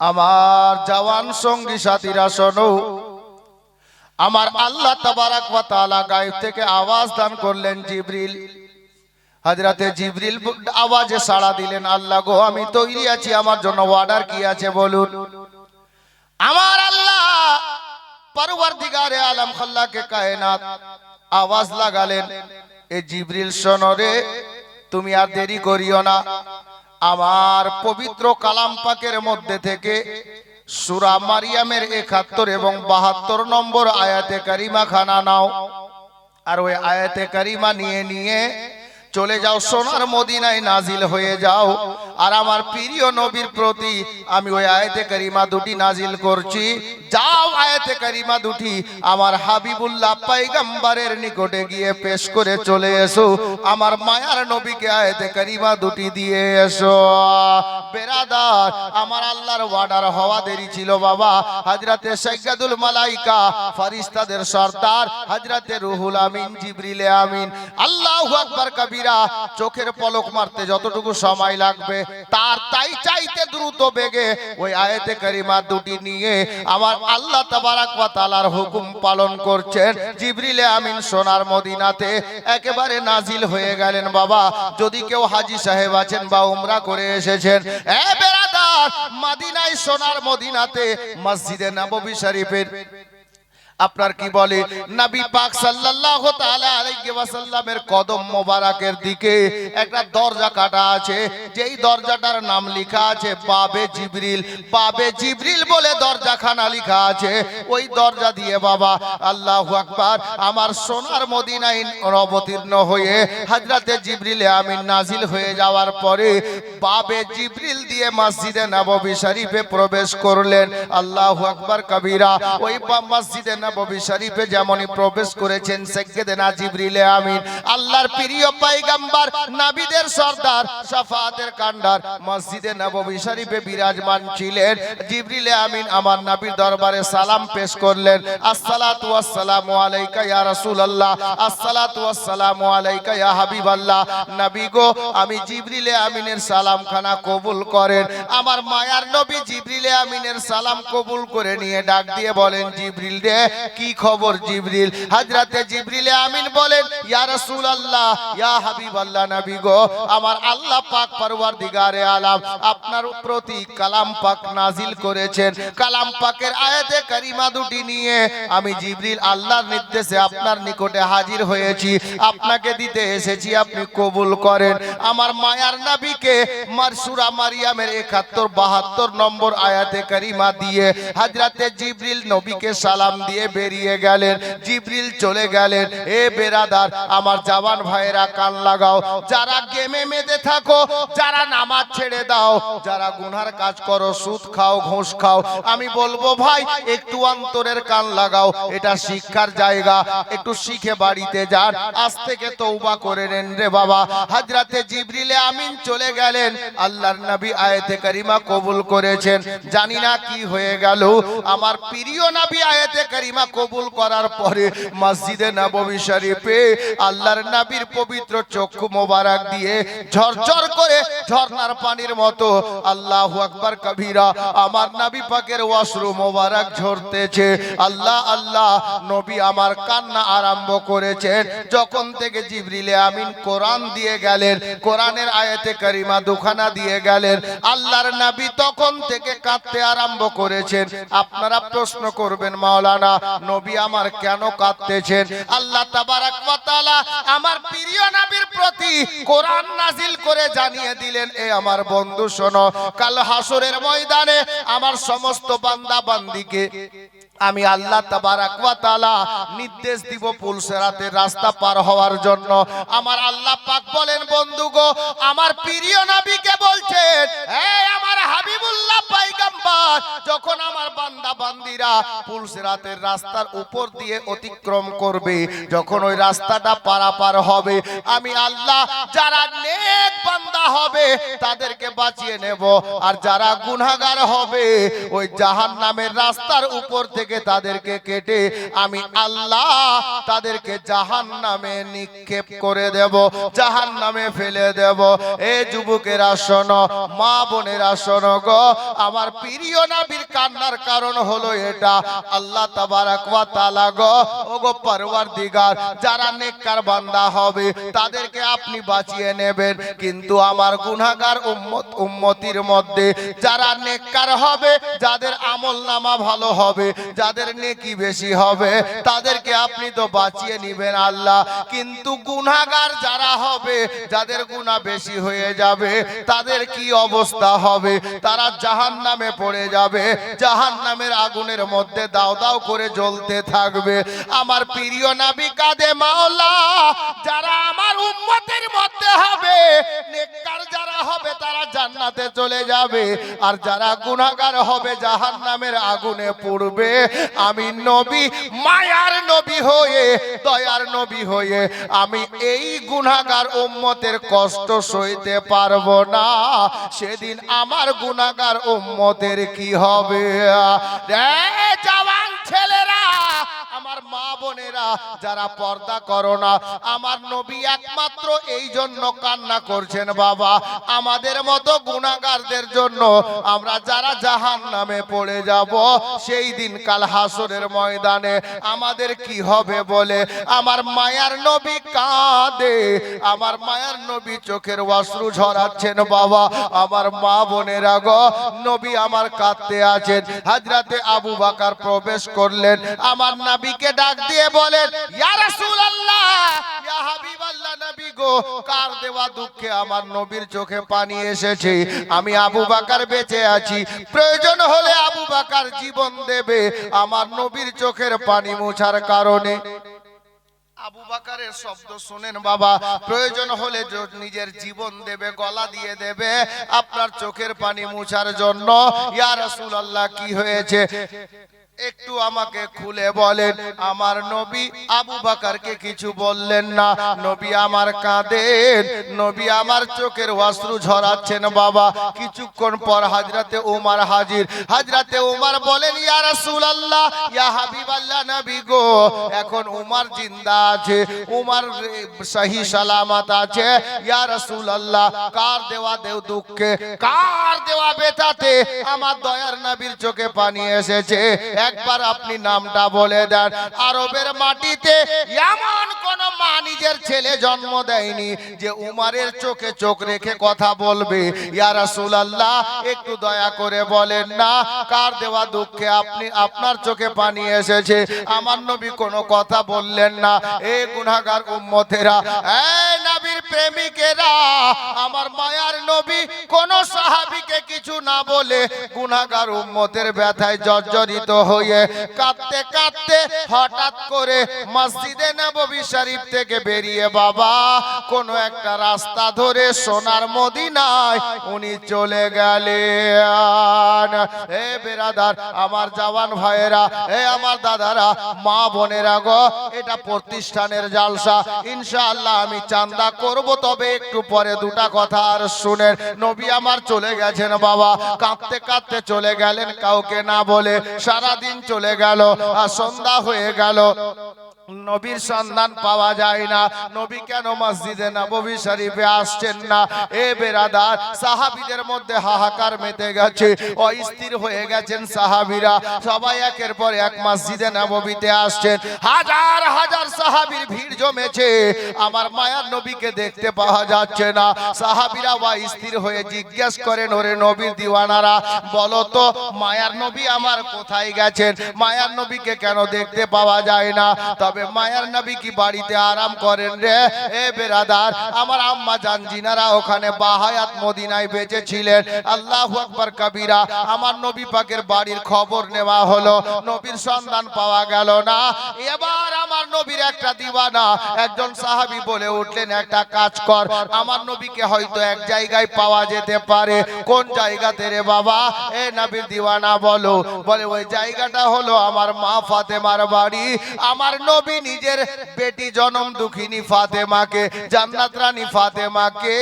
আমার জওয়ান সঙ্গী সাথীরা, শোনো। আমার আল্লাহ তাবারাক ওয়া তাআলা গায়েব থেকে আওয়াজ দান করলেন জিবরিল। হযরতে জিবরিল আওয়াজে সাড়া দিলেন, আল্লাহ গো, আমি তৈরি আছি, আমার জন্য অর্ডার কি আছে বলুন? আমার আল্লাহ পরওয়ারদিগারে আলম খাল্লাকে কায়নাত আওয়াজ লাগালেন, এ জিবরিল শোনরে তুমি আর দেরি করিও না। আমার পবিত্র কালাম পাকের মধ্যে থেকে সুরা মারিয়ামের একাত্তর এবং বাহাত্তর নম্বর আয়াতে কারিমা খানা নাও। আর ওই আয়াতে কারিমা নিয়ে নিয়ে চলে যাও সোনার মদিনায় নাজিল হয়ে যাও। আর আমার প্রিয় নবীর প্রতি আমি ওই আয়াতে কারিমা দুটি নাজিল করছি। যাও আয়াতে কারিমা দুটি। আমার হাবিবুল্লাহ পাইগাম্বারের নিকটে গিয়ে পেশ করে চলে এসো। আমার মায়ার নবীকে আয়াতে কারিমা দুটি দিয়ে এসো। বেরাদার, আমার আল্লাহর ওয়ার্ডার হওয়া দেরি ছিল বাবা। হাজরাতে সৈয়দুল মালাইকা, ফারিস্তাদের সর্দার হাজরাতে রুহুল আমিন, জিবরিলে আমিন। আল্লাহু আকবার কবিরা, চোখের পলক মারতে যতটুকু সময় লাগবে তার তাই চাইতে দ্রুত বেগে ওই আয়াতে কারিমা দুটি নিয়ে আমার আল্লাহ তাবারাক হুকুম পালন করছেন। জিবরিলে আমিন সোনার মদিনাতে একেবারে নাজিল হয়ে গেলেন বাবা। যদি কেউ হাজি সাহেব আছেন বা উমরা করে এসেছেন মদিনায় সোনার মদিনাতে মসজিদে নববী শরীফের আপনার কি বলে? নবী পাক সাল্লাল্লাহু তাআলা আলাইহি ওয়াসাল্লামের কদম মোবারকের দিকে একটা দরজা কাটা আছে। যেই দরজাটার নাম লেখা আছে, বাবে জিবরিল। বাবে জিবরিল বলে দরজাখানা লেখা আছে। ওই দরজা দিয়ে বাবা, আল্লাহু আকবার, আমার সোনার মদিনায় অবতীর্ণ হয়ে হযরতে জিবরিলে আমিন নাজিল হয়ে যাওয়ার পরে বাবে জিবরিল দিয়ে মসজিদে নববী শরীফে প্রবেশ করলেন। আল্লাহু আকবার কবিরা, ওই মসজিদে নববী শরীফে যেমনই প্রবেশ করেছেন সাইয়্যিদেনা জিবরিলে আমিন, আল্লাহর প্রিয় পয়গম্বর, নবীদের সর্দার শাফাতের কান্ডার, মসজিদে নববী শরীফে বিরাজমান ছিলেন। জিবরিলে আমিন আমার নবীর দরবারে সালাম পেশ করলেন। আসসালাতু ওয়াসসালামু আলাইকা ইয়া রাসূলুল্লাহ, আসসালাতু ওয়াসসালামু আলাইকা ইয়া হাবিবাল্লাহ। নবী গো, আমি জিবরিলে আমিনের সালাম খানা কবুল করেন। আমার মায়ার নবী জিবরিলে আমিনের সালাম কবুল করে নিয়ে ডাক দিয়ে বলেন, জিবরিল রে কি খবর জিবরিল? হযরতে জিবরিলে আমিন বলেন, ইয়া রাসূলুল্লাহ, ইয়া হাবিবাল্লাহ নবী গো, আমার আল্লাহ পাক পরওয়ারদিগারে আলাম, আপনার প্রতি কালাম পাক নাজিল করেছেন। কালাম পাকের আয়াতে কারিমা দুটি নিয়ে আমি জিবরিল আল্লাহর নির্দেশে আপনার নিকটে হাজির হয়েছি। আপনাকে দিতে এসেছি, আপনি কবুল করেন। আমার মায়ার নবীকে মারসুরা মারিয়ামের একাত্তর বাহাত্তর নম্বর আয়াতে কারিমা দিয়ে হাজরাতে জিবরিল নবীকে সালাম দিয়ে বেরিয়ে গেলেন, জিবরিল চলে গেলেন। এ বেরাদার, আমার জওয়ান ভাইয়েরা, কান লাগাও। যারা গেমে মেতে থাকো, যারা নামাজ ছেড়ে দাও। যারা গুনার কাজ করো, সুদ খাও, ঘুষ খাও। আমি বলব, ভাই, একটু অন্তরের কান লাগাও। এটা শিক্ষার জায়গা। একটু শিখে বাড়িতে যান। আজ থেকে তৌবা করে নেন রে বাবা। হাজরাতে জিবরিলে আমিন চলে গেলেন। আল্লাহর নবী আয়াতে কারিমা কবুল করেছেন। জানি না কি হয়ে গেল। আমার প্রিয় নবী আয়াতে কারিমা কবুল করার পরে মসজিদে নববী শরীফে আল্লাহর নবীর পবিত্র চক্ষু মোবারক দিয়ে ঝরঝর করে ঝর্ণার পানির মতো আল্লাহু আকবার কবিরা আমার নবী পাকের ওয়াসরু মোবারক ঝরতেছে। আল্লাহ আল্লাহ, নবী আমার কান্না আরম্ভ করেছেন। যখন থেকে জিবরিলে আমিন কোরআন দিয়ে গেলেন, কোরআনের আয়াতে কারিমা দুখানা দিয়ে গেলেন, আল্লাহর নবী তখন থেকে কাঁদতে আরম্ভ করেছেন। আপনারা প্রশ্ন করবেন, মাওলানা নবী আমার কেন কাঁদতেছেন? আল্লাহ তাবারাক আমার প্রিয় নবীর প্রতি কোরআন নাজিল করে জানিয়ে দিলেন, এ আমার বন্ধু শোনো, কাল হাসরের ময়দানে আমার সমস্ত বান্দা বান্দিকে আমি আল্লাহ তাবারাক ওয়া তাআলা নির্দেশ দিব পুলসেরাতের রাস্তা পার হওয়ার জন্য। আমার আল্লাহ পাক বলেন বন্ধু গো আমার প্রিয় নবীকে বলছেন আমার হাবিবুল্লাহ পয়গম্বর যখন আমার বান্দা বান্দিরা রাস্তার উপর দিয়ে অতিক্রম করবে, যখন ওই রাস্তাটা পারাপার হবে, আমি আল্লাহ যারা নেক বান্দা হবে, তাদেরকে বাঁচিয়ে নেব। আর যারা গুনাহগার হবে, ওই জাহান নামের রাস্তার উপর থেকে তাদেরকে কেটে আমি আল্লাহ তাদেরকে জাহান নামে নিক্ষেপ করে দেব জাহান নামে ফেলে দেব। এ যুবকেরা, শোনো, মা বোনেরা, শোনো গো, আমার প্রিয় নাবির কান্নার কারণ হলো এটা। আল্লাহ যাদের আমল নামা ভালো হবে যাদের নেকি বেশি হবে, তাদেরকে আপনি তো বাঁচিয়ে নিবেন আল্লাহ। কিন্তু গুনাগার যারা হবে, যাদের গুনাহ বেশি হয়ে যাবে, তাদের কি অবস্থা হবে? তারা জাহান নামে পড়ে যাবে জাহান নামের আগুনের মধ্যে দাও দাও করে জ্বলতে থাকবে। আমার প্রিয় নাবি কাদে মাওলা, যারা আমার উম্মতের মধ্যে হবে, নেককার যারা হবে, তারা জান্নাতে চলে যাবে। আর যারা গুনাহগার হবে জাহান নামের আগুনে পড়বে। আমি নবী, মায়ার নবী হয়ে, দয়ার নবী হয়ে, আমি এই গুণাগার উম্মতের কষ্ট সইতে পারব না। সেদিন আমার গুণাগার উম্মতের কি হবে? রে বোনেরা, যারা পর্দা করো না, আমার নবী একমাত্র এই জন্য কান্না করছেন বাবা। আমাদের মতো গুণাগারদের জন্য আমরা যারা জাহান নামে পড়ে যাব, সেই দিন কাল হাসরের ময়দানে আমাদের কি হবে বলে? আমার মায়ার নবী কাঁদে, আমার মায়ার নবী চোখের অশ্রু ঝরাচ্ছেন বাবা। আমার মা বোনেরা গো, নবী আমার কাঁদতে আছেন। হাজরাতে আবু বাকার প্রবেশ করলেন। আমার নাবিকে ডাক দিয়ে বলেন কার দেওয়া দুঃখে আমার নবীর চোখে পানি এসেছে? আমি আবু বাকার বেঁচে আছি। প্রয়োজন হলে আবু বাকার জীবন দেবে আমার নবীর চোখের পানি মোছার কারণে। আবু বাকারের শব্দ শুনেন বাবা, প্রয়োজন হলে নিজের জীবন দেবে, গলা দিয়ে দেবে আপনার চোখের পানি মুছার জন্য। ইয়া কি হয়েছে? একটু আমাকে খুলে বলেন, আমার নবী আবু বাকারকে কিছু বললেন না। নবী আমার কাঁদেন, নবী আমার চোখের অশ্রু ঝরাচ্ছেন, বাবা। কিছুক্ষণ পর হাজরাতে উমার হাজির। হাজরাতে উমার বলেন, ইয়া রাসূলুল্লাহ, ইয়া হাবিবাল্লাহ নবী গো, এখন উমার জিন্দা আছে, উমার সহি সালামত আছে। ইয়া রাসূলুল্লাহ, কার দেওয়া দেও দুঃখে, কার দেওয়া বেতাতে আমার দয়ার নবীর চোখে পানি এসেছে। একবার আপনি নামটা বলে দেন। আরবের মাটিতে এমন কোন মা নিজের ছেলে জন্ম দেয়নি যে উমারের চোখে চোখ রেখে কথা বলবে। ইয়া রাসূলুল্লাহ, একটু দয়া করে বলেন না, কার দেওয়া দুঃখে আপনি, আপনার চোখে পানি এসেছে? আমার নবী কোনো কথা বললেন না। এ গুনাহগার উম্মতেরা, এই নবীর প্রেমিকেরা, আমার মায়ার নবী, কোন সাহাবীকে কিছু না বলে গুনাহগার উম্মতের ব্যথায় জর্জরিত হয়ে কাঁদতে কাঁদতে হঠাৎ করে মসজিদে নববী শরীফ থেকে বেরিয়ে বাবা, কোন একটা রাস্তা ধরে সোনার মদিনায় উনি চলে গেলেন। এ বেরাদার, আমার জওয়ান ভাইয়েরা, এ আমার দাদারা, মা বোনেরা গো, এটা প্রতিষ্ঠানের জালসা। ইনশাআল্লাহ আমি চান্দা করব, তবে একটু পরে দুটা কথা আর শুনেন। নবী আমার চলে গেছেন বাবা। কাঁদতে কাঁদতে চলে গেলেন, কাউকে না বলে সারা দিন চলে গেল আর সন্ধ্যা হয়ে গেল। নবীর সন্ধান পাওয়া যায় না। নবী কেন মসজিদে নববী শরীফে আসছেন না? এ বেরাদার, সাহাবীদের মধ্যে হাহাকার মেতে গেছে, অস্থির হয়ে গেছেন সাহাবীরা। সবাই একের পর এক মসজিদে নববীতে আসছেন। হাজার হাজার সাহাবীর ভিড় জমেছে। আমার মায়ার নবীকে দেখতে পাওয়া যাচ্ছে না। সাহাবীরা অস্থির হয়ে জিজ্ঞেস করেন, ওরে নবীর দিওয়ানারা, বলো তো, মায়ার নবী আমার কোথায় গেছেন? মায়ার নবীকে কেন দেখতে পাওয়া যায় না? তবে মায়ার নবী কি বাড়িতে আরাম করেন রে? এ বেরাদার, আমার আম্মা জান জিনারা ওখানে বাহায়াত মদিনায় বেঁচে ছিলেন আল্লাহু আকবার কবিরা, আমার নবী পাকের বাড়ির খবর নেওয়া হলো। নবীর সন্ধান পাওয়া গেল না। এবার আমার নবীর একটা দিওয়ানা একজন সাহাবী বলে উঠলেন, একটা কাজ কর, আমার নবীকে হয়তো এক জায়গায় পাওয়া যেতে পারে। কোন জায়গাতে রে বাবা? এ নবীর দিওয়ানা বলো। বলে, ওই জায়গাটা হলো আমার মা ফাতেমার বাড়ি। আমার নবী নবী নিজের বেটি জনম দুঃখিনী ফাতেমাকে, জান্নাত রানী ফাতেমাকে।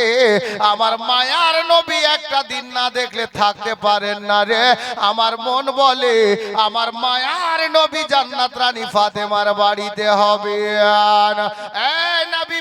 আমার মায়ার নবী একটা দিন না দেখলে থাকতে পারেন না রে। আমার মন বলে, আমার মায়ার নবী জান্নাত রানী ফাতেমার বাড়িতে হবে। এই নবী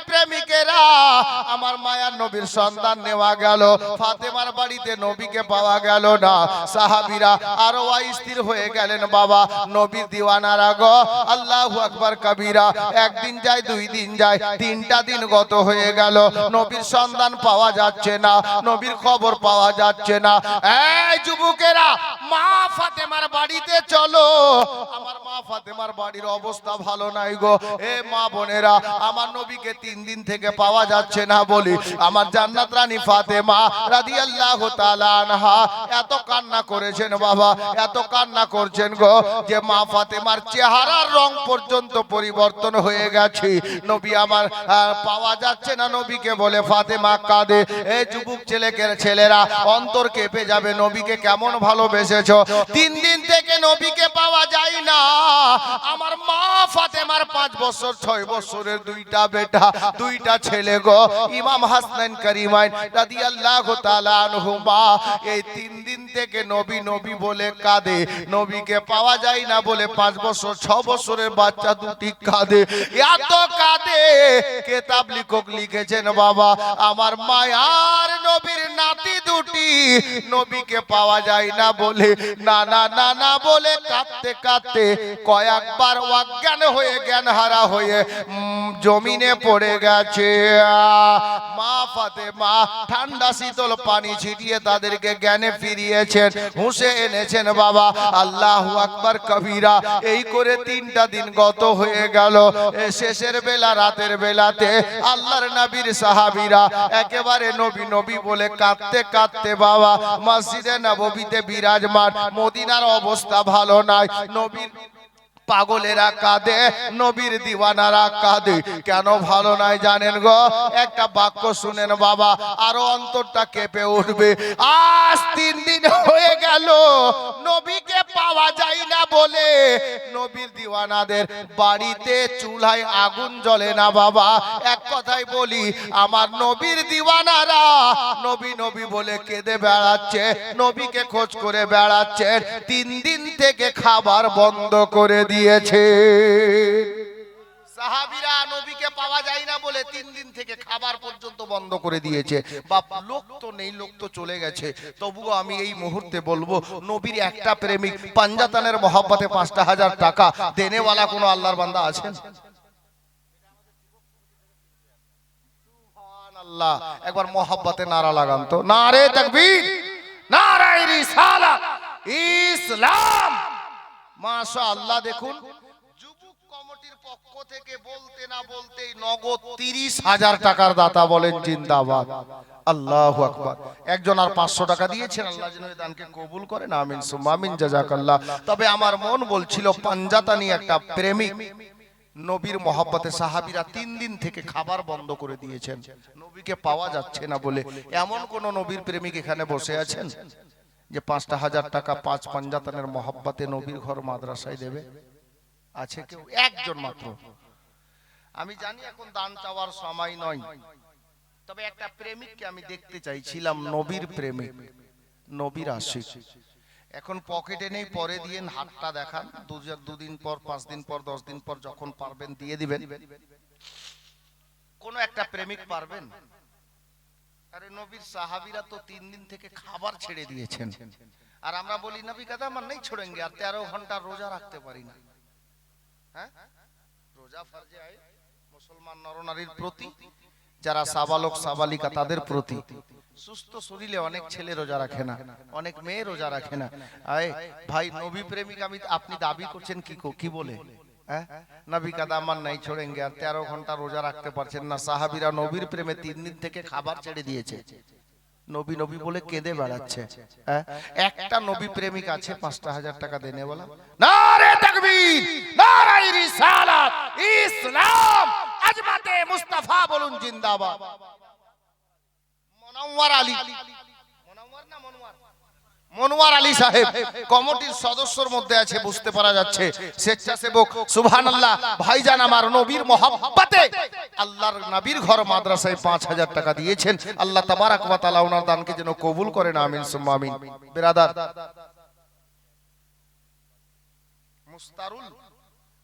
আমার মায়ার নবীর সন্তান নেওয়া গেল। ফাতেমার বাড়িতে নবীকে পাওয়া গেল না। সাহাবীরা আরও অস্থির হয়ে গেলেন, বাবা, নবীর দিওয়ানারা গো, আল্লাহু আকবার কবিরা একদিন যায়, দুই দিন যায়, তিনটা দিন গত হয়ে গেল। নবীর সন্ধান পাওয়া যাচ্ছে না, নবীর খবর পাওয়া যাচ্ছে না। এই যুবকেরা, মা ফাতেমার বাড়িতে চলো। আমার মা ফাতেমার বাড়ির অবস্থা ভালো নাই গো। এ মা বোনেরা, আমার নবীকে তিন দিন থেকে পাওয়া যাচ্ছে না বলি। আমার জান্নাত রানী ফাতেমা রাদিয়াল্লাহু তাআলা আনহা এত কান্না করেছেন বাবা, এত কান্না করছেন গো যে মা ফাতেমার চেহারার রং পর্যন্ত পরিবর্তন হয়ে গেছে। নবী আমার পাওয়া যাচ্ছে না নবীকে বলে, ফাতেমা, কাঁদে। এই যুবক ছেলেকে, ছেলেরা অন্তর কেঁপে যাবে। নবীকে কেমন ভালোবেসেছ? তিন দিন থেকে নবীকে পাওয়া যায় না। আমার মা ফাতেমার পাঁচ বছর, ছয় বছরের দুইটা বেটা, দুইটা ছেলে গো। ইমাম হাসনান করিমাইন রাদিয়াল্লাহু তাআলা আনহুমা, এই তিন দিন থেকে নবী নবী বলে কাঁদে। নবীকে পাওয়া যায় না বলে পাঁচ বছর, ছ বছরের বাচ্চা দুটি কাঁদে। এত কাঁদে। কেতাব লিখক লিখেছেন, বাবা, আমার মায়ার নবীর নাতি দুটি। নবীকে পাওয়া যায় না বলে, না না না না বলে কাঁদতে কাঁদতে কয়েকবার অজ্ঞান হয়ে জ্ঞান হারা হয়ে জমিনে পড়ে গেছে। মা ফাতে মা ঠান্ডা শীতল পানি ছিটিয়ে তাদেরকে জ্ঞানে ফিরিয়েছেন। হুঁসে এনেছেন, বাবা, আল্লাহ আকবার কবিরা, এই করে তিনটা দিন গত হয়ে গেল। শেষের বেলা, রাতের বেলাতে আল্লাহর নবীর সাহাবিরা একেবারে নবী নবী বলে কাঁদতে কাঁদতে, বাবা, মসজিদে নববীতে বিরাজমান, মদিনার অবস্থা ভালো নাই। নবীর পাগলেরা কাঁদে, নবীর দিওয়ানারা কাঁদে। কেন ভালো নাই জানেন গো? একটা বাক্য শুনেন বাবা, আরও অন্তরটা কেঁপে উঠবে। আজ তিন বলে, নবীর দিওয়ানাদের বাড়িতে চুলায় আগুন জ্বলে না বাবা। এক কথাই বলি, আমার নবীর দিওয়ানারা নবী নবী বলে কেঁদে বেড়াচ্ছে, নবীকে খোঁজ করে বেড়াচ্ছে, তিন দিন থেকে খাবার বন্ধ করে দিয়েছে। সাহাবিরা নবীকে পাওয়া যায় না বলে তিন দিন থেকে খাবার পর্যন্ত বন্ধ করে দিয়েছে। বাপ, লোক তো নেই, লোক তো চলে গেছে। তবুও আমি এই মুহূর্তে বলব, নবীর একটা প্রেমিক পাঞ্জাতানের মহাব্বতে পাঁচটা হাজার টাকা দেনেওয়ালা কোনো আল্লাহর বান্দা আছেন? আল্লাহ একবার মহাব্বতে নারা লাগান তো। নারে তাকবীর, নারায়ে রিসালাত। ইসলাম। মাশাআল্লাহ দেখুন পক্ষ থেকে বলতে না বলতেই নগদ তিরিশ হাজার টাকার দাতা বলেন, জিন্দাবাদ। আল্লাহু একজন আর পাঁচশো টাকা দিয়েছেন, আল্লাহ দানকে কবুল আমিন, সুম্মা, আমিন, জাজাকাল্লাহ। তবে আমার মন বলছিল পাঞ্জাতানি একটা প্রেমিক নবীর সাহাবিরা তিন দিন থেকে খাবার বন্ধ করে দিয়েছেন। নবীকে পাওয়া যাচ্ছে না বলে। এমন কোন নবীর প্রেমিক এখানে বসে আছেন যে পাঁচটা হাজার টাকা পাঁচ পাঞ্জাতানের মহাব্বতে নবীর ঘর মাদ্রাসায় দেবে? আছে কেউ? একজন মাত্র। আমি জানি এখন দান চাওয়ার সময় নয়। তবে একটা প্রেমিককে আমি দেখতে চাইছিলাম নবীর প্রেমিক নবীর আশিক। এখন পকেটে নেই পরে দিয়ে হাতটা দেখান। দুদিন পর পাঁচ দিন পর দশ দিন পর যখন পারবেন দিয়ে দিবেন। কোন একটা প্রেমিক পারবেন? আরে নবীর সাহাবিরা তো তিন দিন থেকে খাবার ছেড়ে দিয়েছেন। আর আমরা বলি নবী কাদা আমার নেই ছোড়েঙ্গে আর তেরো ঘণ্টা রোজা রাখতে পারি না। হ্যাঁ? রোজা ফরজে আয় মুসলমান নরনারীর প্রতি, যারা সাবালক, সাবালিকা তাদের প্রতি। সুস্থ শরীরে অনেক ছেলে রোজা রাখে না, অনেক মেয়ে রোজা রাখে না। আয়, ভাই, নবী প্রেমিক আমি, আপনি দাবি করছেন কি কো- বলে? হ্যাঁ? নবী কাদা আমার নাই ছোড়েঙ্গে, আর তেরো ঘণ্টা রোজা রাখতে পারছেন না। সাহাবিরা নবীর প্রেমে তিন দিন থেকে খাবার ছেড়ে দিয়েছে। নবী নবী বলে কেঁদে বেড়াচ্ছে। হ্যাঁ? একটা নবী প্রেমিক আছে পাঁচটা হাজার টাকা দেনে বলা নারে তাকবীর! নারায়ে রিসালাত! ইসলাম! আজমাতে মুস্তাফা বলুন জিন্দাবাদ। মনোয়ার আলী। মনোয়ার না মনোয়ার? মনোয়ার আলী সাহেব, কমিটির সদস্যর মধ্যে আছে, বুঝতে পারা যাচ্ছে। স্বেচ্ছাসেবক সুবহান আল্লাহ ভাইজান আমার নবীর আল্লাহর নবীর ঘর মাদ্রাসায় পাঁচ হাজার টাকা দিয়েছেন। আল্লাহ তাবারাক ওয়া তাআলা ওনার দানকে যেন কবুল করেন, আমিন, সুম্মা আমিন। মুস্তারুল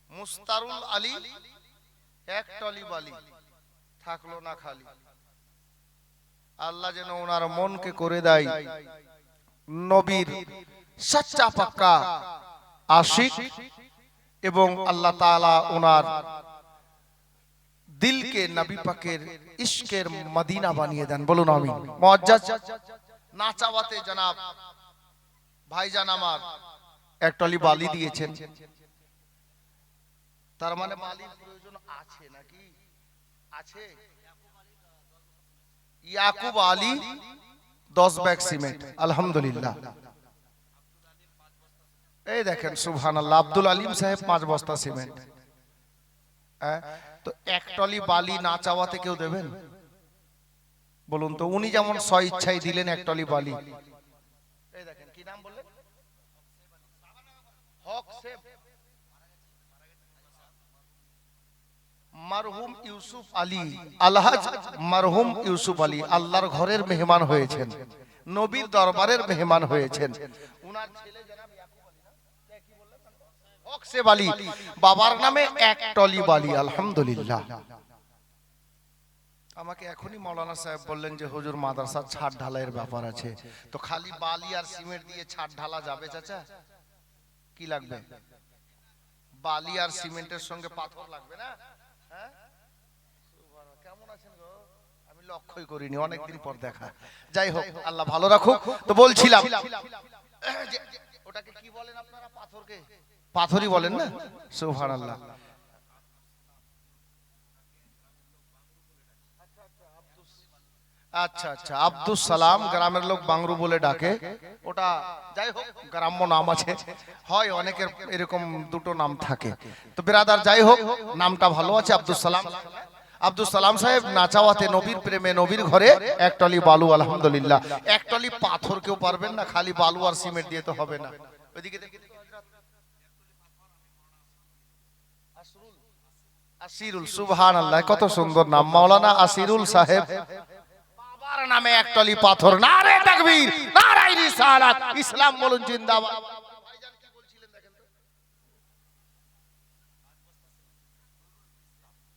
মুস্তারুল আলী, এক টলি বালি, থাকল না খালি। আল্লাহ যেন ওনার মনকে করে দেয়। নবীর সচ্চা পাক্কা আশিক এবং আল্লাহ তাআলা ওনার দিলকে নবী পাকের ইশকের মদিনা বানিয়ে দেন। বলুন আমি মুআজ্জাজ না চাওয়াতে জনাব, ভাইজান আমার, এক টলি বালি দিয়েছেন। তার মানে বালির প্রয়োজন আছে নাকি? আছে। ইয়াকুব আলী দশ ব্যাগ সিমেন্ট। আলহামদুলিল্লাহ। এই দেখেন সুবহান আল্লাহ আব্দুল আলিম সাহেব পাঁচ বস্তা সিমেন্ট। হ্যাঁ, তো এক টলি বালি না চাওয়াতে কেউ দেবেন? বলুন তো উনি যেমন স্ব ইচ্ছাই দিলেন এক টলি বালি। এই দেখেন কি নাম বললেন? হক সেব। মারহুম ইউসুফ আলী, আলহাজ মারহুম ইউসুফ আলী আল্লাহর ঘরের মেহমান হয়েছেন, নবীর দরবারের মেহমান হয়েছেন। বাবার নামে এক টলি বালি আলহামদুলিল্লাহ। আমাকে এখনই মৌলানা সাহেব বললেন যে, হুজুর, মাদ্রাসার ছাদ ঢালাইয়ের ব্যাপার আছে। তো খালি বালি আর সিমেন্ট দিয়ে ছাদ ঢালা যাবে চাচা? কি লাগবে? বালি আর সিমেন্টের সঙ্গে পাথর লাগবে না? হ্যাঁ? কেমন আছেন গো? আমি লক্ষ্যই করিনি অনেকদিন পর দেখা। যাই হোক আল্লাহ ভালো রাখুক। তো বলছিলাম ওটাকে কি বলেন আপনারা পাথরকে? পাথরই বলেন না? সুবহানাল্লাহ। আচ্ছা আচ্ছা আব্দুল সালাম গ্রামের লোক বাংরু বলে ডাকে। ওটা যাই হোক, গ্রাম্য নাম আছে। হয় অনেকের এরকম দুটো নাম থাকে। তো বেরাদার, যাই হোক, নামটা ভালো আছে আব্দুল সালাম। আব্দুল সালাম সাহেব নাচাওয়াতে নবীর প্রেমে নবীর ঘরে এক টলি বালু, আলহামদুলিল্লাহ। এক টলি পাথর কেউ পারবেন না, খালি বালু আর সিমেন্ট দিয়ে তো হবে না। ওইদিকে আসিরুল সুবহান আল্লাহ কত সুন্দর নাম। মাওলানা আসিরুল সাহেব। বাবার নামে একটলি পাথর। নারে তাকবীর নারাই রিসালাত। ইসলাম বলুন, জিন্দাবাদ।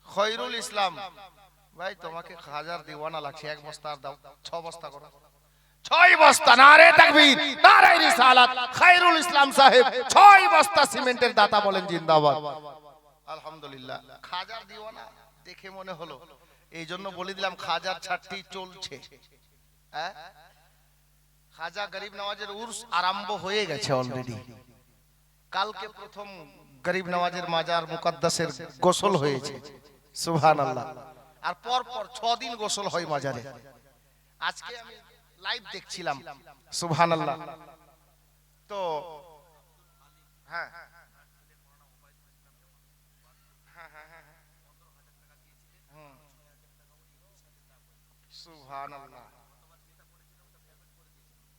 খৈরুল ইসলাম, ভাই, তোমাকে হাজার দিওয়ানা লাগছে। এক বস্তা দাও, ছ বস্তা করো। ছয় বস্তা, নারে তাকবীর নারাই রিসালাত। খৈরুল ইসলাম সাহেব, ছয় বস্তা সিমেন্টের দাতা বলেন, জিন্দাবাদ। আলহামদুলিল্লাহ। খাজার দিওয়ানা দেখে মনে হলো এই জন্য বলে দিলাম খাজার ছাড়টি চলছে। হ্যাঁ? খাজা গরিব নওয়াজের উর্স আরম্ভ হয়ে গেছে অলরেডি কালকে প্রথম গরিব নওয়াজের মাজার মুকাদ্দাসের গোসল হয়েছে। সুবহান আল্লাহ আর পর পর ছ দিন গোসল হয় মাজারে। আজকে আমি লাইভ দেখছিলাম। সুবহান আল্লাহ তো হ্যাঁ।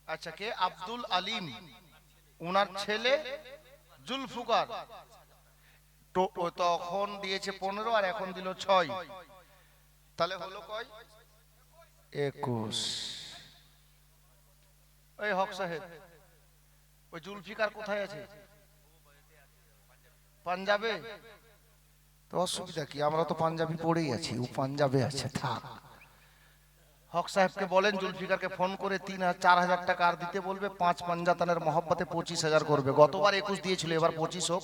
আচ্ছা কে? আব্দুল আলিম। উনার ছেলে জুলফুকার। তখন দিয়েছে পনেরো আর এখন দিল ছয়। তাহলে হলো কয়? একুশ। ওই হক সাহেব, ওই জুলফিকার কোথায় আছে? পাঞ্জাবে? তো অসুবিধা কি? আমরা তো পাঞ্জাবি পড়েই আছি, ও পাঞ্জাবে আছে, থাক। হক সাহেবকে বলেন, জুলফিকারকে ফোন করে তিন চার হাজার টাকা আর দিতে বলবে, পাঁচ পাঞ্জাতানের মহব্বতে পঁচিশ হাজার করবে। গতবার একুশ দিয়েছিল, এবার পঁচিশ হোক।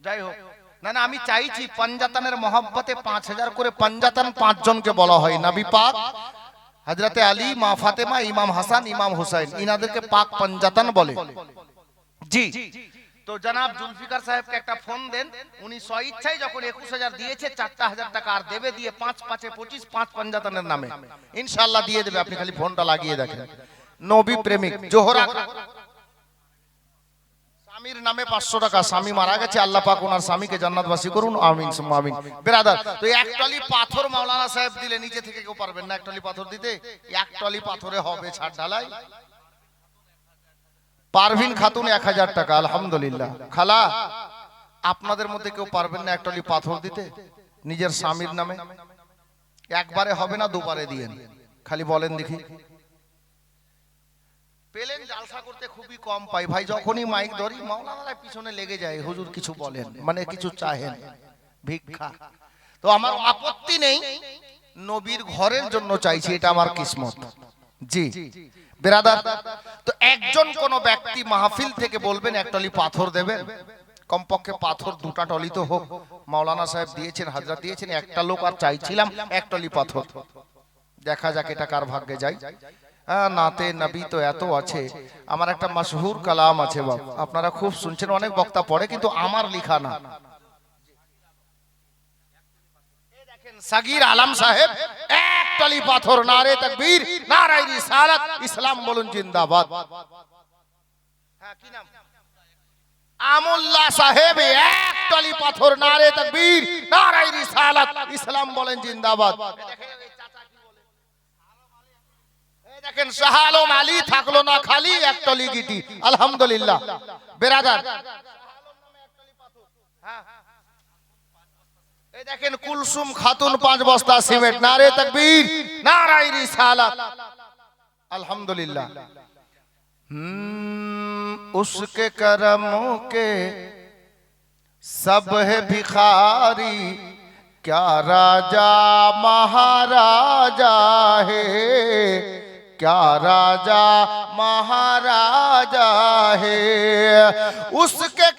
যাই হোক। না না, আমি চাইছি পাঞ্জাতানের মহব্বতে পাঁচ হাজার করে পাঞ্জাতান পাঁচ জনকে বলা হয়। নাবি পাক হজরতে আলী, মা ফাতেমা, ইমাম হাসান, ইমাম হুসাইন, ইনাদেরকে পাক পাঞ্জাতান বলে। জি। তো জনাব জুলফিকার সাহেবকে একটা ফোন দেন। উনি স্বইচ্ছায় যখন একুশ হাজার দিয়েছে, চারটা হাজার টাকা আর দেবে দিয়ে পাঁচ পাঁচে পঁচিশ, পাঁচ পাঞ্জাতানের নামে। ইনশাল্লাহ দিয়ে দেবে, আপনি খালি ফোনটা লাগিয়ে দেখেন। নবী প্রেমিক, জোহরা। স্বামীর পাথর মাওলানা সাহেব দিলে নিচে থেকে কেউ পারবেন না একটলি পাথর দিতে? হবে ছাদ ঢালাই। পারভিন খাতুন এক হাজার টাকা, আলহামদুলিল্লাহ। খালা, আপনাদের মধ্যে কেউ পারবেন না একটলি পাথর দিতে? নিজের স্বামীর নামে? একবারে হবে না, দুবারে দিয়েন খালি বলেন দেখি। পেলেন জালসা করতে, খুবই কম পাই। ভাই, যখনই মাইক ধরি, মাওলানারা পিছনে লেগে যায়, হুজুর কিছু বলেন মানে কিছু চাহেন। ভিক্ষা। তো আমার আপত্তি নেই, নবীর ঘরের জন্য চাইছি, এটা আমার কিসমত। জি। বেরাদার, তো একজন কোন ব্যক্তি মাহফিল থেকে বলবেন একটলি পাথর দেবেন? কমপক্ষে পাথর দুটা টলি তো হোক। মাওলানা সাহেব দিয়েছেন, হাজরা দিয়েছেন, একটা লোক আর চাইছিলাম একটলি পাথর। দেখা যাক এটা কার ভাগ্যে যাই নাতে নবী তো এত আছে। আমার একটা মাশহুর কালাম আছে বাবু আপনারা খুব শুনছেন, অনেক বক্তা পড়ে, কিন্তু আমার লিখা না। সাগির আলম সাহেব এক টলি পাথর, নারে তাকবীর, নারায়ে রিসালাত, ইসলাম বলুন জিন্দাবাদ। হ্যাঁ কি নাম? আমুল্লাহ সাহেব এক টলি পাথর, নারে তাকবীর, নারায়ে রিসালাত, ইসলাম বলেন জিন্দাবাদ। দেখেন শাহ আলম আলী থাকল না খালি এক টলি গিটি। আলহামদুলিল্লাহ। বেরাদার এই দেখেন কুলসুম খাতুন পাঁচ বস্তা সিমেন্ট নারে তকবীর নারাই রিসালাত আলহামদুলিল্লাহ हम्म, उसके करमों के सब है भिखारी क्या राजा महाराजा है क्या राजा महाराजा है उसके